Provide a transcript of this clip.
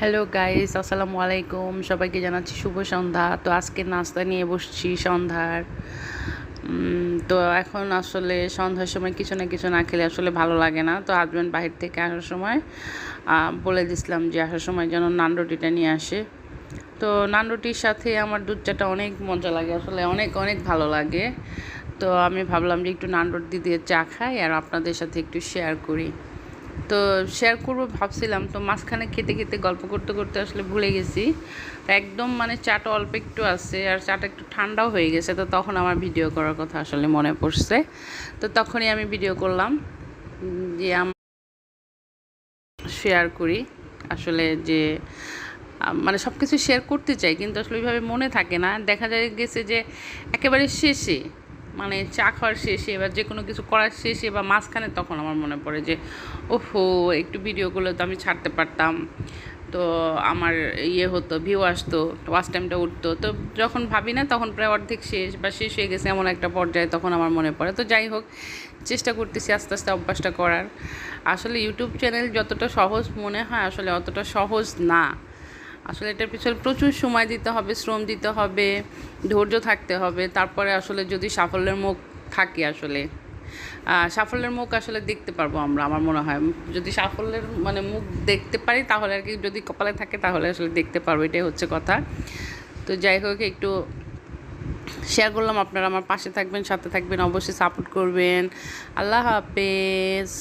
Hello guys আসসালামু আলাইকুম সবাইকে জানাচ্ছি শুভ সন্ধ্যা। তো আজকে নাস্তা নিয়ে বসছি সন্ধ্যার। তো এখন আসলে সন্ধ্যার সময় কিছু না কিছু না খেলে আসলে ভালো লাগে না। তো হাজব্যান্ড বাহির থেকে আসার সময় বলে দিছিলাম যে আসার সময় যেন নান রুটিটা নিয়ে আসে। তো নান রুটির সাথে আমার দুধ চাটা অনেক মজা লাগে আসলে, অনেক অনেক ভালো লাগে। তো আমি ভাবলাম যে একটু নান রুটি দিয়ে চা খাই আর আপনাদের সাথে একটু শেয়ার করি। তো শেয়ার করব ভাবছিলাম। তো মাঝখানে খেতে খেতে গল্প করতে করতে আসলে ভুলে গেছি। একদম মানে চাটা অল্প একটু আছে আর চাটা একটু ঠান্ডাও হয়ে গেছে। তো তখন আমার ভিডিও করার কথা আসলে মনে পড়ছে। তো তখনই আমি ভিডিও করলাম, যে শেয়ার করি। আসলে যে মানে সব কিছু শেয়ার করতে চাই, কিন্তু আসলে ওইভাবে মনে থাকে না। দেখা যায় গেছে যে, একেবারে শেষে মানে চা খাওয়ার শেষে বা যে কোনো কিছু করার শেষে বা মাঝখানে তখন আমার মনে পড়ে যে ওহো একটু ভিডিওগুলো তো আমি ছাড়তে পারতাম। তো আমার ইয়ে হতো ভিউ আসতো ওয়াচ টাইমটা উঠতো। তো যখন ভাবি না তখন প্রায় অর্ধেক শেষ বা শেষ হয়ে গেছে এমন একটা পর্যায়ে তখন আমার মনে পড়ে। তো যাই হোক, চেষ্টা করতেছি আস্তে আস্তে অভ্যাসটা করার। আসলে ইউটিউব চ্যানেল যতটা সহজ মনে হয় আসলে অতটা সহজ না। আসলে এটার পিছনে প্রচুর সময় দিতে হবে, শ্রম দিতে হবে, ধৈর্য থাকতে হবে। তারপরে আসলে যদি সাফল্যের মুখ থাকে আসলে সাফল্যের মুখ আসলে দেখতে পারব আমরা, আমার মনে হয়। যদি সাফল্যের মানে মুখ দেখতে পারি, তাহলে আর কি যদি কপালে থাকে, তাহলে আসলে দেখতে পারব, এটাই হচ্ছে কথা। তো যাই হোক, একটু শেয়ার করলাম, আপনারা আমার পাশে থাকবেন, সাথে থাকবেন, অবশ্যই সাপোর্ট করবেন। আল্লাহ হাফেজ।